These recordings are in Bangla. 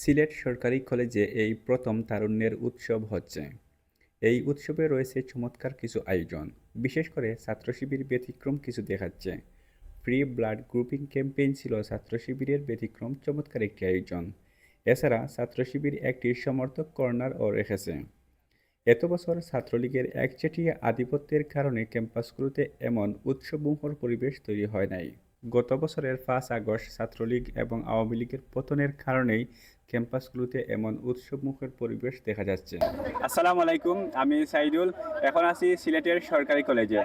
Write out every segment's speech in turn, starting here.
সিলেট সরকারি কলেজে এই প্রথম তারুণ্যের উৎসব হচ্ছে। এই উৎসবে রয়েছে চমৎকার কিছু আয়োজন। বিশেষ করে ছাত্র শিবির ব্যতিক্রম কিছু দেখাচ্ছে। ফ্রি ব্লাড গ্রুপিং ক্যাম্পেইন ছিল ছাত্র শিবিরের ব্যতিক্রম চমৎকার একটি আয়োজন। এছাড়া ছাত্র শিবির একটি সমর্থক কর্নারও রেখেছে। এত বছর ছাত্রলীগের একচেটিয়া আধিপত্যের কারণে ক্যাম্পাসগুলোতে এমন উৎসবমুখর পরিবেশ তৈরি হয় নাই। গত বছরের পাঁচ আগস্ট ছাত্রলীগ এবং আওয়ামী লীগের পতনের কারণেই ক্যাম্পাসগুলোতে এমন উৎসবমুখর পরিবেশ দেখা যাচ্ছে। আসসালামু আলাইকুম, আমি সাইদুল। এখন আছি সিলেটের সরকারি কলেজে।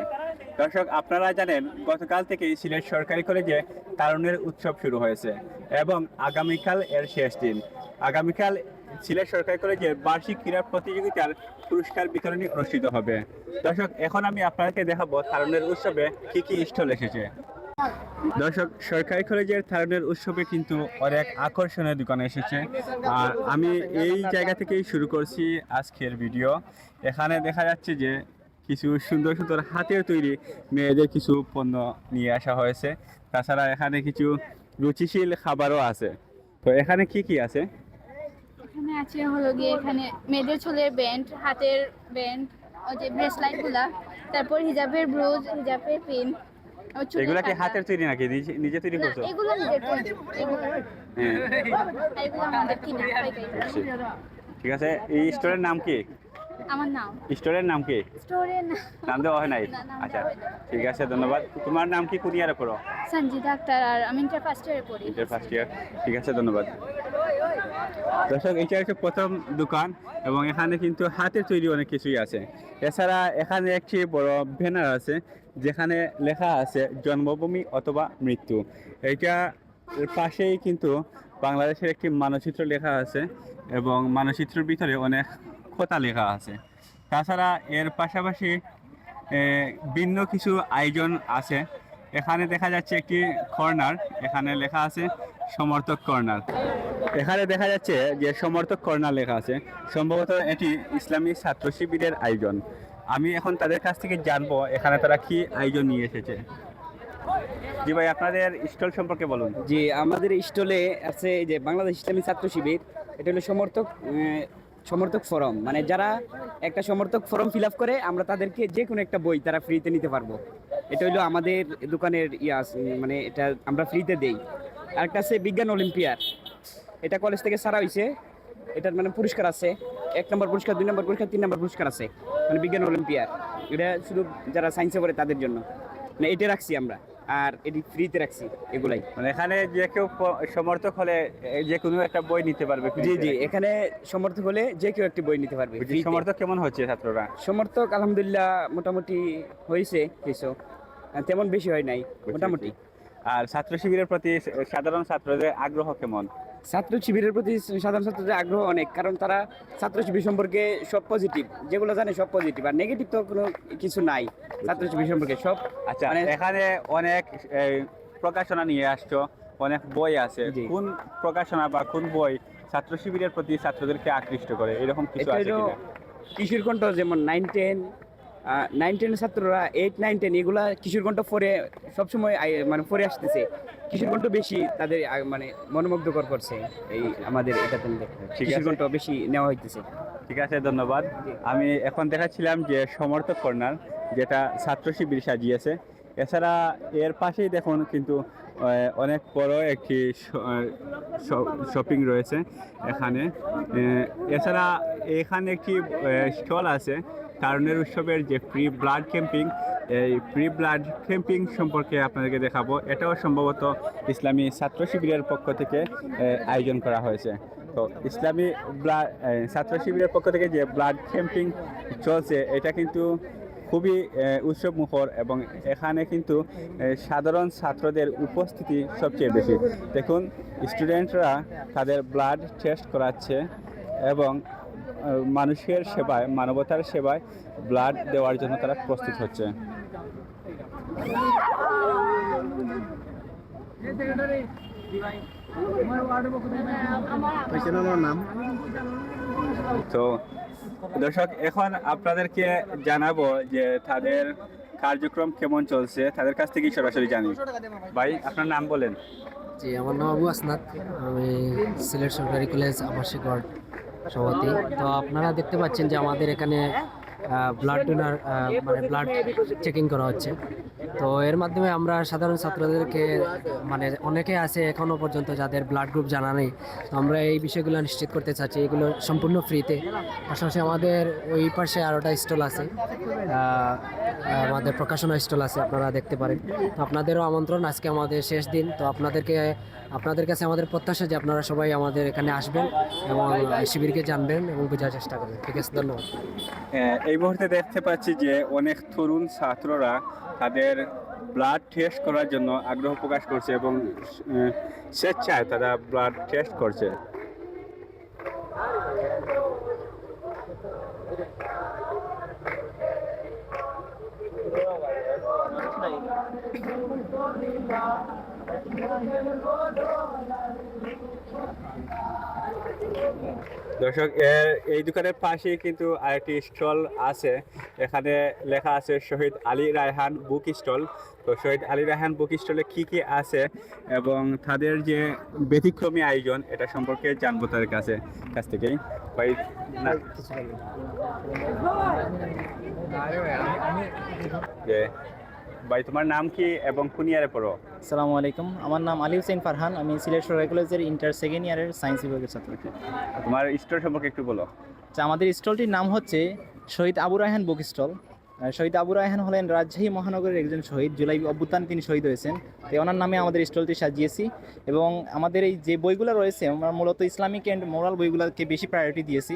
দর্শক, আপনারা জানেন, গতকাল থেকেই সিলেট সরকারি কলেজে তারুণের উৎসব শুরু হয়েছে এবং আগামীকাল এর শেষ দিন। আগামীকাল সিলেট সরকারি কলেজের বার্ষিক ক্রীড়া প্রতিযোগিতার পুরস্কার বিতরণী অনুষ্ঠিত হবে। দর্শক, এখন আমি আপনাদেরকে দেখাবো তারুণের উৎসবে কি কি স্টল এসেছে। দর্শক, সরকারি কলেজের তারুণের উৎসবে কিন্তু অনেক আকর্ষণীয় দোকান এসেছে। আর আমি এই জায়গা থেকেই শুরু করছি আজকের ভিডিও। এখানে দেখা যাচ্ছে যে কিছু সুন্দর সুন্দর হাতের তৈরি মেয়েদের কিছু পণ্য নিয়ে আসা হয়েছে। তাছাড়া এখানে কিছু রুচিশীল খাবারও আছে। তো এখানে কি কি আছে? এখানে আছে হলো গিয়ে এখানে মেয়েদের চুলের ব্যান্ড, হাতের ব্যান্ড, ওই যে ব্রেসলাইটগুলা, তারপর হিজাবের ব্রুজ হিজাবের পিন এগুলা কি হাতের তৈরি নাকি? নিজে- নিজে তৈরি করছ? এগুলো নিজে। হ্যাঁ। পাইকারি। ঠিক আছে। এই স্টোরের নাম কি? আমার নাম। স্টোরের নাম কি? স্টোরে না নাম দেওয়া হয় নাই? আচ্ছা ঠিক আছে ধন্যবাদ। তোমার নাম কি? কোন ইয়ারে পড়ো? সঞ্জিতা আক্তার আর আমি ইন্টার ফার্স্ট ইয়ারে পড়ি। ইন্টার ফার্স্ট ইয়ার ঠিক আছে ধন্যবাদ। দর্শক এটা হচ্ছে প্রথম দোকান এবং এখানে কিন্তু হাতে তৈরি অনেক কিছুই আছে। এছাড়া এখানে একটি বড় ব্যানার আছে যেখানে লেখা আছে জন্মভূমি অথবা মৃত্যু। এইটা এর পাশেই কিন্তু বাংলাদেশের একটি মানচিত্র লেখা আছে এবং মানচিত্রের ভিতরে অনেক কথা লেখা আছে। তাছাড়া এর পাশাপাশি ভিন্ন কিছু আয়োজন আছে। এখানে দেখা যাচ্ছে একটি কর্নার, এখানে লেখা আছে সমর্থক কর্নার। এখানে দেখা যাচ্ছে যে সমর্থক কর্নার লেখা আছে। সম্ভবত এটি ইসলামী ছাত্র শিবিরের আয়োজন। আমি এখন তাদের কাছ থেকে জানব এখানে তারা কি আয়োজন নিয়ে এসেছে। জি ভাই, আপনাদের স্টল সম্পর্কে বলুন। জি, আমাদের স্টলে আছে যে বাংলাদেশ ইসলামী ছাত্র শিবির। এটা হলো সমর্থক সমর্থক ফরম মানে যারা একটা সমর্থক ফর্ম ফিল করে, আমরা তাদেরকে যে কোনো একটা বই তারা ফ্রিতে নিতে পারব। এটা হলো আমাদের দোকানের ইয়াস মানে এটা আমরা ফ্রিতে দেই। আরেকটা আছে বিজ্ঞান অলিম্পিয়ার এটা কলেজ থেকে সারা হয়েছে এটার মানে পুরস্কার আছে। এক নম্বর পুরস্কার, দুই নম্বর পুরস্কার, তিন নম্বর পুরস্কার আছে। মানে বিজ্ঞান অলিম্পিয়ার এটা শুধু যারা সায়েন্সে পড়ে তাদের জন্য। মানে এটা রাখছি আমরা। আর এটি ফ্রিতে রাখছি এগুলাই। মানে এখানে যে কেউ সমর্থক হলে যে কোনো একটা বই নিতে পারবে জি জি এখানে সমর্থক হলে যে কেউ একটি বই নিতে পারবে সমর্থক কেমন হচ্ছে ছাত্ররা? সমর্থক আলহামদুলিল্লাহ মোটামুটি হয়েছে কিছু তেমন বেশি হয় নাই মোটামুটি। আর ছাত্র শিবিরের প্রতি সাধারণ ছাত্রদের আগ্রহ কেমন? ছাত্র শিবিরের প্রতি সাধারণ ছাত্রদের আগ্রহ অনেক কারণ তারা ছাত্র শিবির সম্পর্কে সব পজিটিভ যেগুলো জানে সব পজিটিভ আর নেগেটিভ তো কোনো কিছু নাই ছাত্র শিবির সম্পর্কে সব আচ্ছা মানে- এখানে অনেক প্রকাশনা নিয়ে আসছো অনেক বই আছে। কোন প্রকাশনা বা কোন বই ছাত্র শিবিরের প্রতি ছাত্রদেরকে আকৃষ্ট করে? এরকম কিছু আছে কিশোর কণ্ঠ যেমন নাইন টেন নাইন টেন ছাত্ররা এইট নাইন টেন এগুলা কিশোর কণ্ঠ ফোরে সবসময় মানে ফোরে আসতেছে। কিশোর কণ্ঠ বেশি তাদের মানে মনোমুগ্ধকর করছে এই আমাদের এটাতে ঠিক কিশোর কণ্ঠ বেশি নেওয়া হইতেছে। ঠিক আছে ধন্যবাদ। আমি এখন দেখাচ্ছিলাম যে সমর্থক কর্নার যেটা ছাত্র শিবির সাজিয়েছে। এছাড়া এর পাশেই দেখুন কিন্তু অনেক বড় একটি শপিং রয়েছে এখানে। এছাড়া এখানে একটি স্টল আছে। কারণের উৎসবের যে প্রি ব্লাড ক্যাম্পিং, এই প্রি ব্লাড ক্যাম্পিং সম্পর্কে আপনাদেরকে দেখাবো। এটাও সম্ভবত ইসলামী ছাত্র শিবিরের পক্ষ থেকে আয়োজন করা হয়েছে। তো ইসলামী ব্লাড ছাত্র শিবিরের পক্ষ থেকে যে ব্লাড ক্যাম্পিং চলছে, এটা কিন্তু খুবই উৎসবমুখর এবং এখানে কিন্তু সাধারণ ছাত্রদের উপস্থিতি সবচেয়ে বেশি। দেখুন, স্টুডেন্টরা তাদের ব্লাড টেস্ট করাচ্ছে এবং মানুষের সেবায়, মানবতার সেবায় ব্লাড দেওয়ার জন্য তারা প্রস্তুত হচ্ছে। তো, দর্শক, এখন আপনাদেরকে জানাব যে তাদের কার্যক্রম কেমন চলছে, তাদের কাছ থেকেই সরাসরি জানি। ভাই, আপনার নাম বলেন। জি, আমার নাম আবু আসনাদ। আমি সিলেট সরকারি কলেজ আবাসিক ওয়ার্ড। সভাপতি। তো আপনারা দেখতে পাচ্ছেন যে আমাদের এখানে ব্লাড ডোনার মানে ব্লাড চেকিং করা হচ্ছে। তো এর মাধ্যমে আমরা সাধারণ ছাত্রদেরকে মানে অনেকে আছে এখনও পর্যন্ত যাদের ব্লাড গ্রুপ জানা নেই আমরা এই বিষয়গুলো নিশ্চিত করতে চাচ্ছি। এগুলো সম্পূর্ণ ফ্রিতে পাশাপাশি আমাদের ওই পাশে আরোটা স্টল আছে। আমাদের প্রকাশনা স্টল আছে আপনারা দেখতে পারেন। তো আপনাদেরও আমন্ত্রণ আজকে আমাদের শেষ দিন। তো আপনাদেরকে আপনাদের কাছে আমাদের প্রত্যাশা যে আপনারা সবাই আমাদের এখানে আসবেন এবং শিবিরকে জানবেন এবং বোঝার চেষ্টা করবেন। ঠিক আছে ধন্যবাদ। আহ, এই মুহূর্তে দেখতে পাচ্ছি যে অনেক তরুণ ছাত্ররা তাদের ব্লাড টেস্ট করার জন্য আগ্রহ প্রকাশ করছে এবং স্বেচ্ছায় তারা ব্লাড টেস্ট করছে। দর্শক এর এই দোকানের পাশেই কিন্তু আরেকটি স্টল আছে। এখানে লেখা আছে শহীদ আলী রায়হান বুক স্টল। তো শহীদ আলী রায়হান বুক স্টলে কি কি আছে এবং তাদের যে ব্যতিক্রমী আয়োজন এটা সম্পর্কে জানব তাদের কাছে কাছ থেকেই। ভাই না। ভাই তোমার নাম কি এবং কোন ইয়ারে পড়ো? আসসালামু আলাইকুম। আমার নাম আলী হোসেন ফারহান। আমি সিলেট সরকারি কলেজের ইন্টার সেকেন্ড ইয়ারের সায়েন্স বিভাগের ছাত্র। তোমার স্টল সম্পর্কে একটু বলো। আচ্ছা আমাদের স্টলটির নাম হচ্ছে শহীদ আবু রায়হান বুক স্টল শহীদ আবু রায়হান হলেন রাজশাহী মহানগরের একজন শহীদ জুলাই অভ্যুত্থানে তিনি শহীদ হয়েছেন। তো ওনার নামে আমাদের স্টলটি সাজিয়েছি এবং আমাদের এই যে বইগুলো রয়েছে আমরা মূলত ইসলামিক অ্যান্ড মোরাল বইগুলোকে বেশি প্রায়োরিটি দিয়েছি।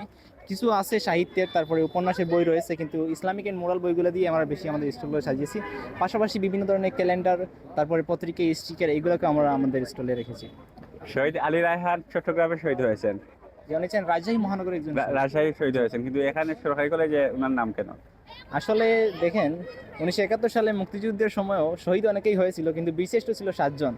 কিছু আছে সাহিত্যের তারপরে উপন্যাসের বই রয়েছে কিন্তু ইসলামিক অ্যান্ড মোরাল বইগুলো দিয়ে আমরা বেশি আমাদের স্টলগুলো সাজিয়েছি। পাশাপাশি বিভিন্ন ধরনের ক্যালেন্ডার তারপরে পত্রিকা স্টিকার এইগুলোকে আমরা আমাদের স্টলে রেখেছি। শহীদ আলী রায়হান চট্টগ্রামে শহীদ হয়েছেন। উনি রাজশাহী মহানগরের একজন রাজশাহী শহীদ হয়েছেন কিন্তু এখানে সরকারি কলেজে ওনার নাম কেন? আসলে দেখেন উনিশশো একাত্তর সালে মুক্তিযুদ্ধের সময়ও শহীদ অনেকেই হয়েছিল কিন্তু বিশিষ্ট ছিল সাতজন।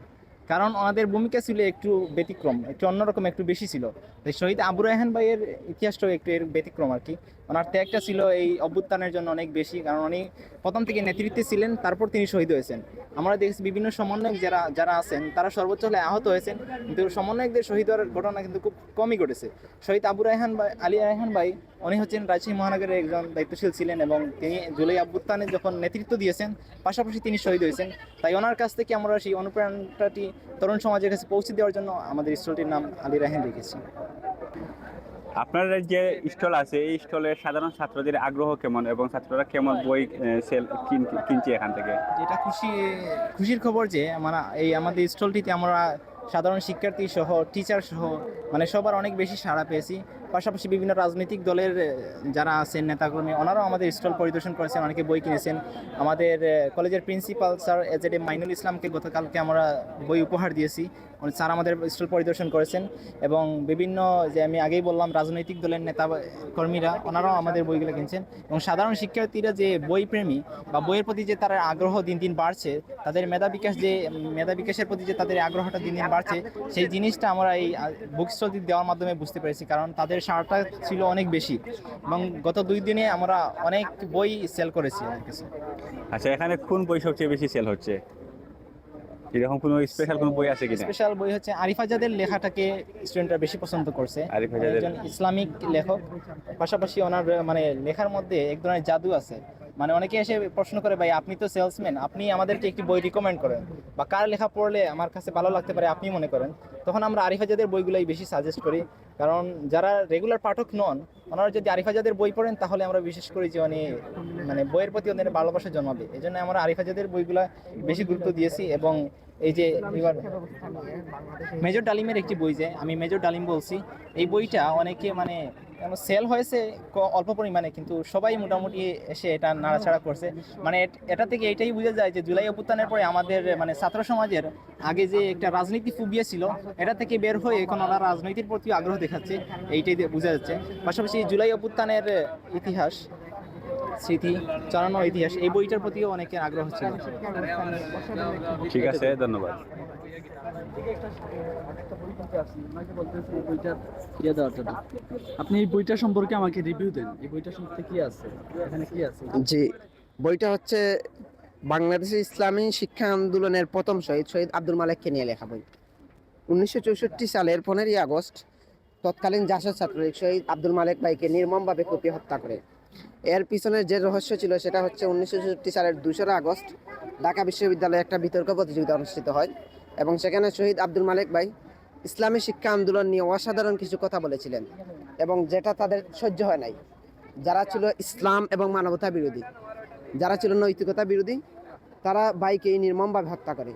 কারণ ওনাদের ভূমিকা ছিল একটু ব্যতিক্রম, একটু অন্যরকম, একটু বেশি ছিল। তাই শহীদ আবু রায়হান ভাইয়ের ইতিহাসটাও একটু এর ব্যতিক্রম আর কি। ওনার ত্যাগটা ছিল এই অভ্যুত্থানের জন্য অনেক বেশি, কারণ উনি প্রথম থেকে নেতৃত্বে ছিলেন, তারপর তিনি শহীদ হয়েছেন। আমরা দেখছি বিভিন্ন সমন্বয়ক যারা যারা আছেন, তারা সর্বোচ্চ হলে আহত হয়েছেন, কিন্তু সমন্বয়কদের শহীদ হওয়ার ঘটনা কিন্তু খুব কমই ঘটেছে। শহীদ আবু রায়হান ভাই, আলী রায়হান ভাই, উনি হচ্ছেন রাজশাহী মহানগরের একজন দায়িত্বশীল ছিলেন এবং তিনি জুলাই অভ্যুত্থানে যখন নেতৃত্ব দিয়েছেন, পাশাপাশি তিনি শহীদ হয়েছেন। তাই ওনার কাছ থেকে আমরা সেই অনুপ্রেরণাটি তরুণ সমাজের কাছে পৌঁছে দেওয়ার জন্য আমাদের স্টলটির নাম আলী রাহেন রেখেছি। আপনার যে স্টল আছে এই স্টলে সাধারণ ছাত্রদের আগ্রহ কেমন এবং ছাত্ররা কেমন বই সেল কিনছে এখান থেকে? যেটা খুশি খুশির খবর যে আমরা এই আমাদের স্টলটিতে আমরা সাধারণ শিক্ষার্থী সহ টিচার সহ মানে সবার অনেক বেশি সাড়া পেয়েছি। পাশাপাশি বিভিন্ন রাজনৈতিক দলের যারা আছেন, নেতাকর্মী, ওনারাও আমাদের স্টল পরিদর্শন করেছেন, অনেকে বই কিনেছেন। আমাদের কলেজের প্রিন্সিপাল স্যার এজ এ মাইনুল ইসলামকে গতকালকে আমরা বই উপহার দিয়েছি। স্যার আমাদের স্টল পরিদর্শন করেছেন এবং বিভিন্ন যে আমি আগেই বললাম, রাজনৈতিক দলের নেতা কর্মীরা, ওনারাও আমাদের বইগুলো কিনছেন এবং সাধারণ শিক্ষার্থীরা যে বই প্রেমী বা বইয়ের প্রতি যে তার আগ্রহ দিন দিন বাড়ছে, তাদের মেধা বিকাশ যে, মেধা বিকাশের প্রতি যে তাদের আগ্রহটা দিন দিন বাড়ছে, সেই জিনিসটা আমরা এই বুক স্টলটি দেওয়ার মাধ্যমে বুঝতে পেরেছি, কারণ তাদের সারটা ছিল অনেক বেশি এবং গত দুই দিনে আমরা অনেক বই সেল করেছি কাছে। আচ্ছা এখানে কোন বই সবচেয়ে বেশি সেল হচ্ছে? এরকম কোনো স্পেশাল কোনো বই আছে কিনা? স্পেশাল বই হচ্ছে আরিফাজাদের লেখাটাকে স্টুডেন্টরা বেশি পছন্দ করছে। আরিফ আজাদের- ইসলামিক লেখক। পাশাপাশি ওনার মানে লেখার মধ্যে এক ধরনের জাদু আছে। মানে অনেকে এসে প্রশ্ন করে, ভাই, আপনি তো সেলসম্যান আপনি আমাদেরকে একটি বই রিকমেন্ড করেন বা কার লেখা পড়লে আমার কাছে ভালো লাগতে পারে, আপনি মনে করেন? তখন আমরা আরিফাজাদের বইগুলোই বেশি সাজেস্ট করি। কারণ যারা রেগুলার পাঠক নন, ওনারা যদি আরিফাজাদের বই পড়েন, তাহলে আমরা বিশেষ করি যে উনি মানে বইয়ের প্রতি ওদের ভালোবাসা জন্মাবে। এই জন্য আমরা আরিফাজাদের বইগুলা বেশি গুরুত্ব দিয়েছি এবং এই যে এবার মেজর ডালিমের একটি বই যে, আমি মেজর ডালিম বলছি, এই বইটা অনেকে মানে সেল হয়েছে অল্প পরিমাণে, কিন্তু সবাই মোটামুটি এসে এটা নাড়াচাড়া করছে। মানে এটা থেকে এটাই বোঝা যায় যে জুলাই অভ্যুত্থানের পরে আমাদের মানে ছাত্র সমাজের আগে যে একটা রাজনীতি ফুবিয়ে ছিল, এটা থেকে বের হয়ে এখন ওরা রাজনীতির প্রতি আগ্রহ দেখাচ্ছে, এইটাই বোঝা যাচ্ছে। পাশাপাশি জুলাই অভ্যুত্থানের ইতিহাস, স্মৃতি চালানো ইতিহাস, এই বইটার প্রতিও অনেকের আগ্রহ ছিল। ঠিক আছে, ধন্যবাদ। আপনি এই বইটা সম্পর্কে আমাকে রিভিউ দেন। এই বইটা সম্পর্কে কি আছে? এখানে কি আছে? জি, বইটা হচ্ছে বাংলাদেশের ইসলামী শিক্ষা আন্দোলনের প্রথম শহীদ শহীদ আব্দুল মালেককে নিয়ে লেখা বই। উনিশশো চৌষট্টি সালের পনেরোই আগস্ট তৎকালীন জাসদ ছাত্রলীগ শহীদ আব্দুল মালেক ভাইকে নির্মমভাবে কুপিয়ে হত্যা করে। এর পিছনের যে রহস্য ছিল সেটা হচ্ছে উনিশশো চৌষট্টি সালের দোসরা আগস্ট ঢাকা বিশ্ববিদ্যালয়ে একটা বিতর্ক প্রতিযোগিতা অনুষ্ঠিত হয়। এবং সেখানে শহীদ আব্দুল মালেক ভাই ইসলামী শিক্ষা আন্দোলন নিয়ে অসাধারণ কিছু কথা বলেছিলেন এবং যেটা তাদের সহ্য হয় নাই। যারা ছিল ইসলাম এবং মানবতা বিরোধী যারা ছিল নৈতিকতা বিরোধী তারা বাইকে এই নির্মমভাবে হত্যা করে।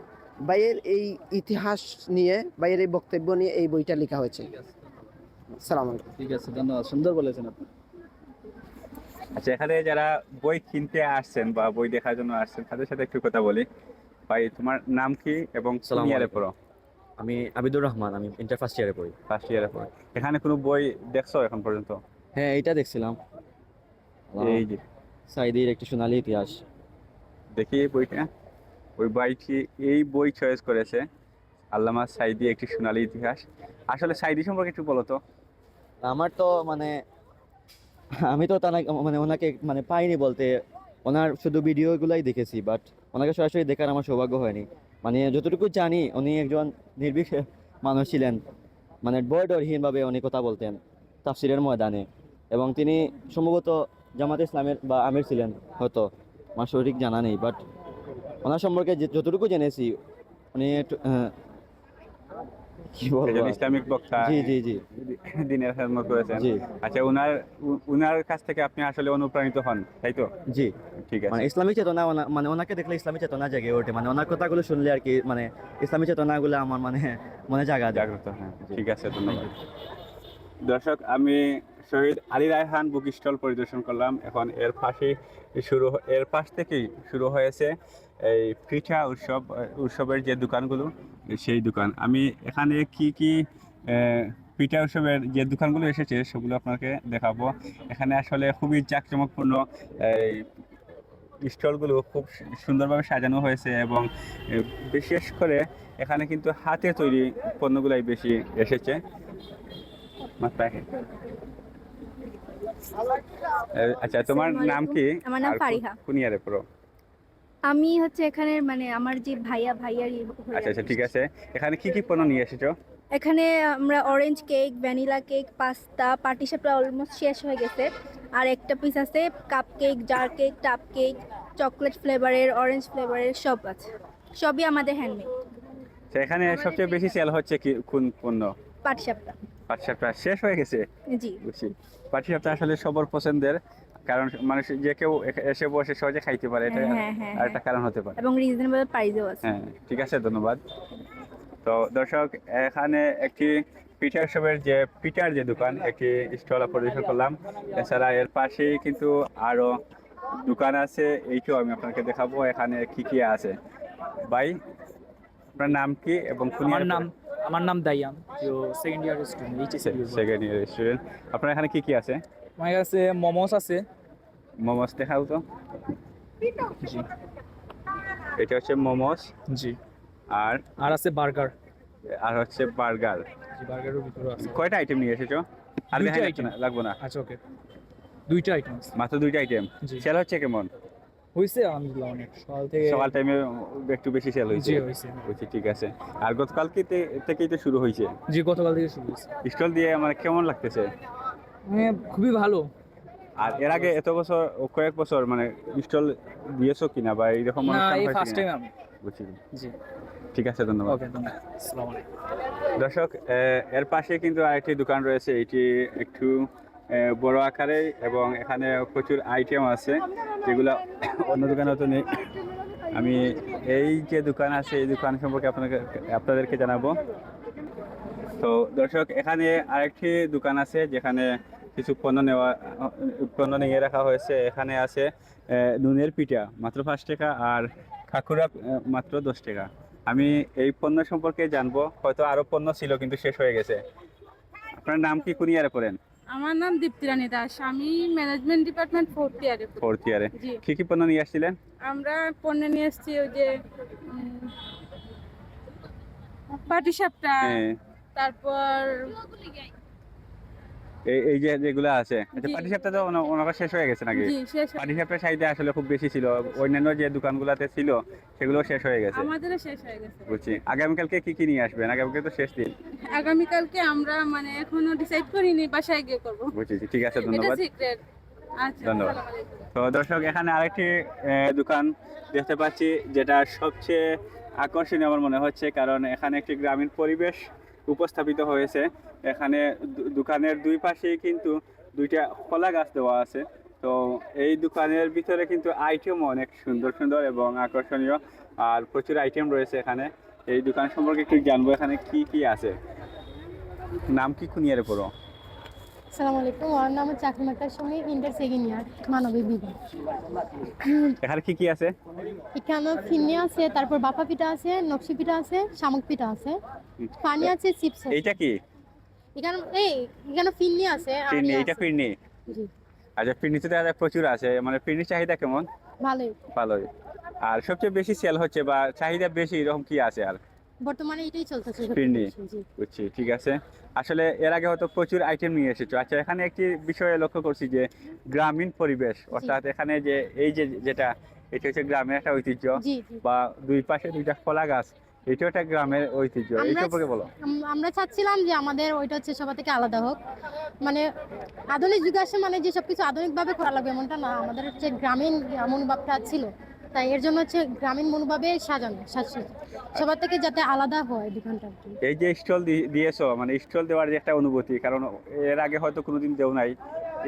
বাইয়ের এই ইতিহাস নিয়ে বাইয়ের এই বক্তব্য নিয়ে এই বইটা লেখা হয়েছে। সালাম আলাইকুম। ঠিক আছে ধন্যবাদ। সুন্দর বলেছেন আপনি। আচ্ছা এখানে যারা বই কিনতে আসছেন বা বই দেখার জন্য আসছেন তাদের সাথে একটু কথা বলি। ভাই তোমার নাম কি এবং সালাম ইয়ারে পড়ো? আমি আবিদুর রহমান আমি ইন্টার ফার্স্ট ইয়ারে পড়ি। ফার্স্ট ইয়ারে পড়ো। এখানে কোনো বই দেখছ এখন পর্যন্ত? হ্যাঁ এইটা দেখছিলাম। এই যে। সাইদির একটি সোনালী ইতিহাস। দেখি এই বইটা। ওই বইটি এই বই চয়েস করেছে আল্লামা সাইদি একটি সোনালী ইতিহাস। আসলে সাইদি সম্পর্কে একটু বলো তো। আমার তো মানে আমি তো তানা মানে ওনাকে মানে পাইনি বলতে। ওনার শুধু ভিডিওগুলাই দেখেছি বাট ওনাকে সরাসরি দেখার আমার সৌভাগ্য হয়নি। মানে যতটুকু জানি উনি একজন নির্ভীক মানুষ ছিলেন। মানে বয় ডরহীনভাবে উনি কথা বলতেন তাফসিরের ময়দানে। এবং তিনি সম্ভবত জামাত ইসলামের বা আমির ছিলেন হয়তো। আমার সঠিক জানা নেই বাট ওনার সম্পর্কে যতটুকু জেনেছি উনি আহ, কি বলব ইসলামিক বক্তা জি জি জি। দিনের খেদমত করেছেন। জি। আচ্ছা উনার উনার কাছ থেকে আপনি আসলে অনুপ্রাণিত হন তাই তো? জি। ঠিক মানে আছে ইসলামী চেতনা মানে ওনাকে দেখলে ইসলামী চেতনা জেগে ওঠে। মানে ওনার কথাগুলো শুনলে আর কি মানে ইসলামী চেতনাগুলো আমার মানে মনে জাগা জাগ্রত হ্যাঁ। ঠিক আছে ধন্যবাদ। দর্শক আমি শহীদ আলী রায়হান বুক স্টল পরিদর্শন করলাম। এখন এর পাশে শুরু এর পাশ থেকেই শুরু হয়েছে এই পিঠা উৎসব উৎসবের যে দোকানগুলো সেই দোকান। আমি এখানে কি কি পিঠা উৎসবের যে দোকানগুলো এসেছে সেগুলো আপনাকে দেখাবো। এখানে আসলে খুবই জাঁকজমকপূর্ণ এই স্টলগুলো খুব সুন্দরভাবে সাজানো হয়েছে এবং বিশেষ করে এখানে কিন্তু হাতে তৈরি পণ্যগুলাই বেশি এসেছে। আচ্ছা তোমার নাম কি? আমার নাম ফারিহা। কোন ইয়ারে পড়ো? আমি হচ্ছে এখানে মানে আমার যে ভাইয়া ভাইয়ারই হয়ে আচ্ছা আচ্ছা ঠিক আছে। এখানে কি কি পণ্য নিয়ে এসেছ? এখানে আমরা orange cake vanilla cake pasta পাটিসাপটা অলমোস্ট শেষ হয়ে গেছে। আর একটা পিস আছে কাপ কেক জার কেক টাপ কেক চকলেট ফ্লেভারের অরেঞ্জ ফ্লেভারের সব আছে। সবই আমাদের হ্যান্ডমেড তো এখানে সবচেয়ে বেশি সেল হচ্ছে কি কোন পণ্য? পাটিসাপটা পাটিসাপটা শেষ হয়ে গেছে? জি। বুঝছি। পাটিসাপটা আসলে সবার পছন্দের। কারণ মানুষ যে কেউ এসে বসে সহজে খাইতে পারে এটা হ্যাঁ, হ্যাঁ, আর একটা কারণ হতে পারে। এবং রিজনেবল প্রাইসেও আছে। হ্যাঁ ঠিক আছে ধন্যবাদ। তো দর্শক এখানে একটি পিঠা উৎসবের যে পিঠার যে দোকান একটি স্টল পরিবেশন করলাম। এছাড়া এর পাশেই কিন্তু আরও দোকান আছে এইটাও আমি আপনাকে দেখাবো এখানে কি কি আছে। ভাই আপনার নাম কি এবং কোন আমার নাম আমার নাম দাইয়ান তো second year student HSC second year student আপনার এখানে কি কি আছে? আমার কাছে মোমোস আছে মোমোস দেখাও তো। জি। এটা হচ্ছে মোমোস। জি। আর? আর আছে বার্গার। আর হচ্ছে বার্গার। জি বার্গারের ভিতরে আছে। কয়টা আইটেম নিয়ে এসেছ? আর দুইটা দেখা item। না? আচ্ছা ওকে দুইটা আইটেম মাত্র দুইটা আইটেম সেল হচ্ছে কেমন? হয়েছে আলহামদুলিল্লাহ অনেক। সকাল থেকে সকাল টাইমে একটু বেশি সেল হয়েছে জি হয়েছে বুঝছি ঠিক আছে। আর গতকাল কি থেকেই তো শুরু হয়েছে জি গতকাল থেকে শুরু হয়েছে স্টল দিয়ে আমার কেমন লাগতেছে? মানে খুবই ভালো। আর এর আগে এত বছর কয়েক বছর মানে স্টল দিয়েছ কিনা বা এইরকম ফার্স্ট টাইম আমি। বুঝছি। জি। ঠিক আছে ধন্যবাদ। ওকে ধন্যবাদ। দর্শক এর পাশে কিন্তু আরেকটি দোকান রয়েছে এটি একটু বড় আকারে এবং এখানে প্রচুর আইটেম আছে যেগুলো অন্য দোকানে তো নেই। আমি এই যে দোকান আছে এই দোকান সম্পর্কে আপনাকে আপনাদেরকে জানাব। তো দর্শক এখানে আরেকটি দোকান আছে যেখানে কিছু পণ্য নেওয়া পণ্য নিয়ে রাখা হয়েছে। এখানে আছে নুনের পিঠা মাত্র পাঁচ টাকা আর খাকুরা মাত্র দশ টাকা। আমি এই পণ্য সম্পর্কে জানব হয়তো আরও পণ্য ছিল কিন্তু শেষ হয়ে গেছে। আপনার নাম কি কোন ইয়ারে পড়েন? আমার নাম দীপ্তিরানী দাস। আমি ম্যানেজমেন্ট ডিপার্টমেন্ট ফোর্থ ইয়ারে ফোর্থ ইয়ারে। কি কি পণ্য নিয়ে আসছিলেন? আমরা পণ্য নিয়ে এসেছি ওই যে পাটিসাপটা হ্যাঁ, তারপর এই যে যেগুলো আছে আচ্ছা জি। পাটিসাপটা তো ওনা- ওনারা শেষ হয়ে গেছে নাকি? হয়ে- পাটিসাপটার চাহিদা আসলে খুব বেশি ছিল। অন্যান্য যে দোকানগুলোতে ছিল সেগুলো শেষ হয়ে গেছে। আমাদেরও শেষ হয়ে গেছে। বুঝছি। আগামীকালকে কি কি নিয়ে আসবেন? আগামীকাল তো শেষ দিন। আগামীকালকে আমরা মানে এখনও ডিসাইড করিনি বাসায় গিয়ে করব। বুঝেছি ঠিক আছে ধন্যবাদ। আচ্ছা ধন্যবাদ। তো দর্শক এখানে আরেকটি দোকান দেখতে পাচ্ছি যেটা সবচেয়ে আকর্ষণীয় আমার মনে হচ্ছে কারণ এখানে একটি গ্রামীণ পরিবেশ উপস্থাপিত হয়েছে। এখানে দোকানের দুই পাশে কিন্তু দুইটা কলা গাছ দেওয়া আছে। তো এই দোকানের ভিতরে কিন্তু আইটেম অনেক সুন্দর সুন্দর এবং আকর্ষণীয় আর প্রচুর আইটেম রয়েছে এখানে। এই দোকান সম্পর্কে একটু জানব এখানে কি কি আছে। নাম কি খুনিয়ারে পড়ো আসসালামু আলাইকুম। আমার নাম চাকরি সঙ্গে ইন্টার সেকেন্ড ইয়ার মানবিক বিভাগ। এখানে কি কি আছে? এখানে ফিন্নি আছে তারপর বাপা পিঠা আছে নকশি পিঠা আছে শামুক পিঠা আছে। পানি আছে চিপস এইটা কি? এখানে এই এখানে ফিন্নি আছে। ফিরনি জি। আচ্ছা ফিরনি তো প্রচুর আছে। মানে চাহিদা কেমন? ভালোই। ভালোই। আর সবচেয়ে বেশি সেল হচ্ছে বা চাহিদা বেশি এরকম কি আছে আর? বর্তমানে এটাই চলতেছে। বুঝছি ঠিক আছে। আসলে এর আগে হয়তো প্রচুর আইটেম নিয়ে এসেছ। আচ্ছা এখানে একটি বিষয়ে লক্ষ্য করছি যে গ্রামীণ পরিবেশ অর্থাৎ এখানে যে এই যে যেটা এটা হচ্ছে গ্রামের একটা ঐতিহ্য বা দুই পাশে দুইটা কলা গাছ এটাও একটা গ্রামের ঐতিহ্য। এই আমরা- সম্পর্কে বলো। আমরা চাচ্ছিলাম যে আমাদের ওইটা হচ্ছে সবার থেকে আলাদা হোক। মানে আধুনিক যুগে আসে মানে যে সবকিছু আধুনিকভাবে করা লাগবে এমনটা না। আমাদের হচ্ছে গ্রামীণ মনোভাবটা ছিল। তাই এর জন্য হচ্ছে গ্রামীণ মনোভাবে সাজানো, সাজসজ্জা। সবার থেকে যাতে আলাদা হয় দোকানটা এই যে স্টল দিয়েছ মানে স্টল দেওয়ার যে একটা অনুভূতি, কারণ এর আগে হয়তো কোনোদিন দেও নাই।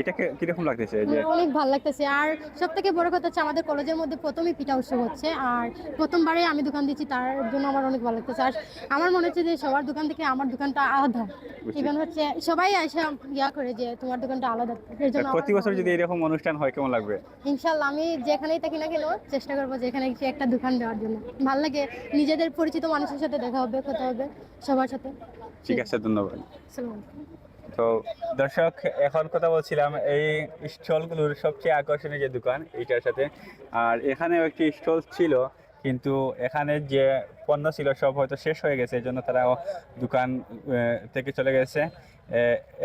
এটা কীরকম লাগতেছে যে অনেক ভালো লাগতেছে। আর সব থেকে বড় কথা হচ্ছে আমাদের কলেজের মধ্যে প্রথমই পিঠা উৎসব হচ্ছে। আর প্রথমবারে আমি দোকান দিচ্ছি তার জন্য আমার অনেক ভালো লাগতেছে। আর আমার মনে হচ্ছে যে সবার দোকান থেকে আমার দোকানটা আলাদা। ইভেন হচ্ছে সবাই এসে ইয়া করে যে তোমার দোকানটা আলাদা। এর জন্য প্রতি বছর যদি এরকম অনুষ্ঠান হয় কেমন লাগবে? ইনশাল্লাহ আমি যেখানেই থাকি না কেন চেষ্টা করব যেখানে কিছু একটা দোকান দেওয়ার জন্য। ভালো লাগে নিজেদের পরিচিত মানুষের সাথে দেখা হবে কথা হবে সবার সাথে। ঠিক আছে ধন্যবাদ। আসসালামু আলাইকুম। তো দর্শক এখন কথা বলছিলাম এই স্টলগুলোর সবচেয়ে আকর্ষণীয় যে দোকান এইটার সাথে। আর এখানেও একটি স্টল ছিল কিন্তু এখানে যে পণ্য ছিল সব হয়তো শেষ হয়ে গেছে এই জন্য তারা দোকান থেকে চলে গেছে।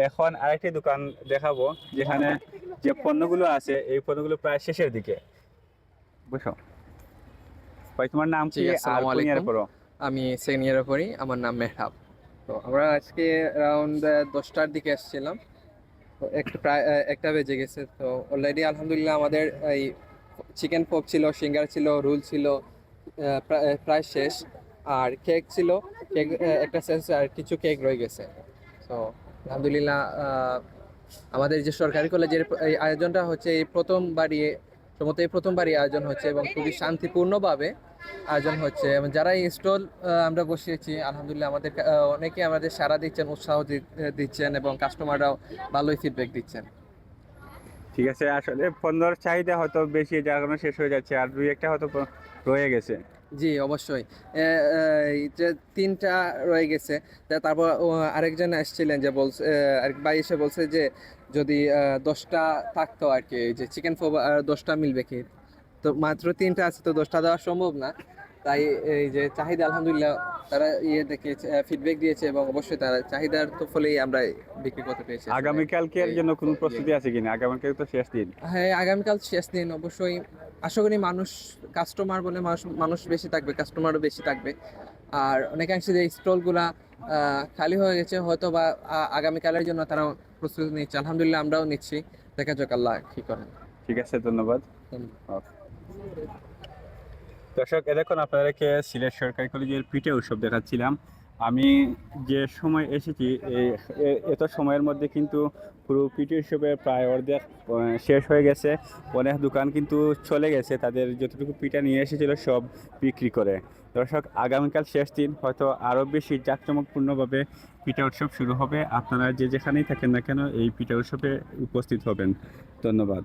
এখন আরেকটি দোকান দেখাবো যেখানে যে পণ্যগুলো আছে এই পণ্যগুলো প্রায় শেষের দিকে। বুঝো ভাই তোমার নাম কি? আর আমি সেকেন্ড ইয়ারে পড়ি আমার নাম মেহরাব। তো আমরা আজকে অ্যারাউন্ড দশটার দিকে এসেছিলাম। তো একটু প্রায় একটা বেজে গেছে। তো অলরেডি আলহামদুলিল্লাহ আমাদের এই চিকেন পপ ছিল, সিঙ্গার ছিল, রুল ছিল প্রায় শেষ। আর কেক ছিল কেক একটা শেষ আর কিছু কেক রয়ে গেছে। তো আলহামদুলিল্লাহ আমাদের যে সরকারি কলেজের এই আয়োজনটা হচ্ছে এই প্রথমবারই সম্ভবত এই প্রথমবারই আয়োজন হচ্ছে এবং খুবই শান্তিপূর্ণভাবে আয়োজন হচ্ছে। এবং যারা এই স্টল আমরা বসিয়েছি আলহামদুলিল্লাহ আমাদের অনেকে আমাদের সাড়া দিচ্ছেন উৎসাহ দিচ্ছেন এবং কাস্টমাররাও ভালোই ফিডব্যাক দিচ্ছেন। ঠিক আছে আসলে পণ্যর চাহিদা হয়তো বেশি যার কারণে শেষ হয়ে যাচ্ছে আর দুই একটা হয়তো রয়ে গেছে। জি অবশ্যই। যে তিনটা রয়ে গেছে তারপর আরেকজন এসেছিলেন যে বলছে আরেক ভাই এসে বলছে যে যদি দশটা থাকতো আর কি যে চিকেন ফোব দশটা মিলবে কি? তো মাত্র তিনটা আছে তো দশটা দেওয়া সম্ভব না। তাই এই যে চাহিদা আলহামদুলিল্লাহ তারা ইয়ে দেখে ফিডব্যাক দিয়েছে এবং অবশ্যই তারা চাহিদার তো ফলেই আমরা বিক্রি করতে পেরেছি। আসলে। আগামীকালকের এই- জন্য কোনো প্রস্তুতি আছে কিনা? আগামীকাল তো শেষ দিন। হ্যাঁ আগামীকাল শেষ দিন অবশ্যই। আশা করি মানুষ কাস্টমার বলে মানুষ মানুষ বেশি থাকবে কাস্টমারও বেশি থাকবে। আর অনেকাংশে যে স্টলগুলা আহ, খালি হয়ে গেছে হয়তো বা আগামীকালের জন্য তারা প্রস্তুতি নিচ্ছে। আলহামদুলিল্লাহ আমরাও নিচ্ছি। দেখা যাক আল্লাহ কি করেন। ঠিক আছে ধন্যবাদ। ধন্যবাদ। দর্শক এতক্ষণ আপনাদেরকে সিলেট সরকারি কলেজের পিঠে উৎসব দেখাচ্ছিলাম। আমি যে সময় এসেছি এত সময়ের মধ্যে কিন্তু পুরো পিঠে উৎসবে প্রায় অর্ধেক শেষ হয়ে গেছে। অনেক দোকান কিন্তু চলে গেছে, তাদের যতটুকু পিঠা নিয়ে এসেছিল সব বিক্রি করে। দর্শক, আগামীকাল শেষ দিন, হয়তো আরও বেশি জাঁকজমকপূর্ণভাবে পিঠা উৎসব শুরু হবে। আপনারা যে যেখানেই থাকেন না কেন, এই পিঠা উৎসবে উপস্থিত হবেন। ধন্যবাদ।